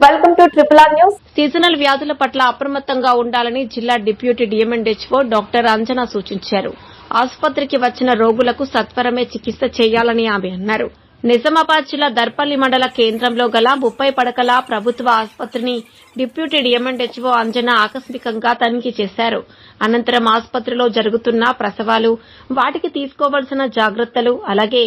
Triple R news. Seasonal వ్యాధుల పట్ల అప్రమత్తంగా ఉండాలని జిల్లా డిప్యూటీ డిఎంఎండ్హెచ్ఓ డాక్టర్ అంజనా సూచించారు. ఆసుపత్రికి వచ్చిన రోగులకు సత్వరమే చికిత్స చేయాలని ఆమె అన్నారు. నిజామాబాద్ జిల్లా దర్పల్లి మండల కేంద్రంలో గల ముప్పై పడకల ప్రభుత్వ ఆసుపత్రిని డిప్యూటీ డిఎంఎండ్హెచ్ఓ అంజనా ఆకస్మికంగా తనిఖీ చేశారు. అనంతరం ఆసుపత్రిలో జరుగుతున్న ప్రసవాలు వాటికి తీసుకోవాల్సిన జాగ్రత్తలు అలాగే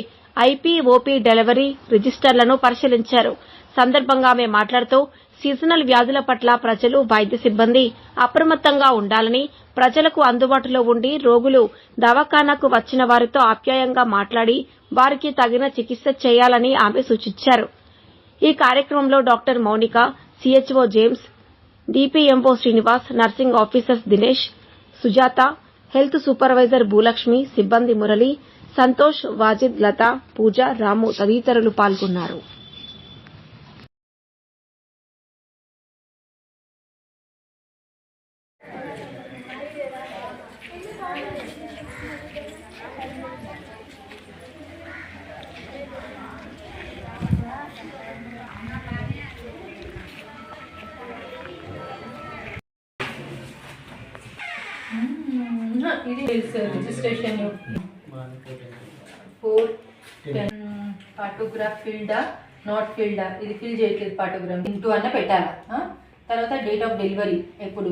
ఐపీ ఓపీ డెలివరీ రిజిస్టర్లను పరిశీలించారు. సందర్భంగా ఆమె మాట్లాడుతూ సీజనల్ వ్యాధుల పట్ల ప్రజలు వైద్య సిబ్బంది అప్రమత్తంగా ఉండాలని ప్రజలకు అందుబాటులో ఉండి రోగులు దవాఖానాకు వచ్చిన వారితో ఆప్యాయంగా మాట్లాడి వారికి తగిన చికిత్స చేయాలని ఆమె సూచించారు. ఈ కార్యక్రమంలో doctor Mounika CHO James DPMO Srinivas nursing officers Dinesh Sujatha health supervisor Bhulakshmi సిబ్బంది మురళి సంతోష్ వాజిద్ లత పూజ రాము తదితరులు పాల్గొన్నారు. Hmm, ఇది రిజిస్ట్రేషన్ ఫోర్ టెన్ పాటోగ్రాఫ్ ఫీల్డా నాట్ ఫీల్డా ఇది ఫిల్ చేయట్లేదు పాటోగ్రాఫ్ ఇంటూ అన్న పెట్టాలా. ఆ? తర్వాత డేట్ ఆఫ్ డెలివరీ ఎప్పుడు?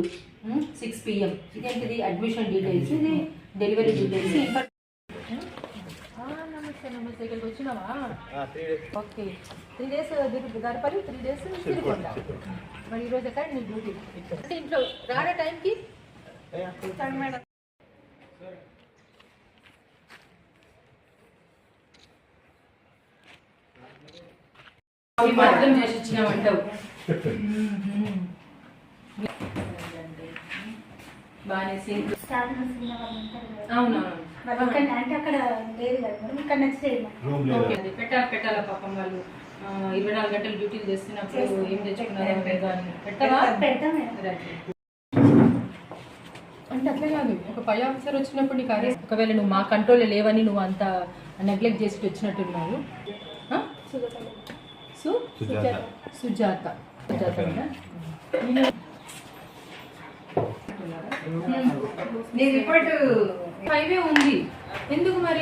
సిక్స్ పిఎం ఇదేంటిది? అడ్మిషన్ డీటెయిల్స్ ఇది డెలివరీ డీటెయిల్స్ ఇంకా నమస్తే నమస్తే. ఇక్కడికి వచ్చినావా? ఓకే. త్రీ డేస్ గడపలి త్రీ డేస్ తిరిగి మరి ఈరోజు ఎక్కడ? నీ డ్యూటీ. అంటే ఇంట్లో రాడే టైంకి? మేడం. మాత్రం చేసి ఇచ్చినామంటావు. అంటే అక్కడ లేదు ఇక్కడ. పెట్టాలి పెట్టాలా పాపం వాళ్ళు. ఇరవై నాలుగు గంటలు డ్యూటీలు చేస్తున్నప్పుడు ఏం తెచ్చుకున్నారో పెట్టవా. అంటే అట్లే కాదు. ఒక పై ఆఫీసర్ వచ్చినప్పుడు నీకు అరే ఒకవేళ నువ్వు మా కంట్రోల్ లేవని నువ్వు అంత నెగ్లెక్ట్ చేసి వచ్చినట్టున్నావు? సు సుజాత సుజాత నీ రిపోర్ట్ హైవే ఉంది. ఎందుకు మరి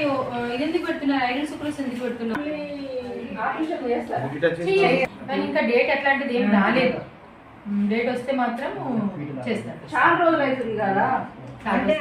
ఇది ఎందుకు పెడుతున్నారు? ఐడెంట్ సూపర్స్ ఎందుకు పెడుతున్నారు. కానీ ఇంకా డేట్ అట్లాంటిది ఏం రాలేదు. డేట్ వస్తే మాత్రం చేస్తాను చాలా రోజులు అవుతుంది కదా. అంటే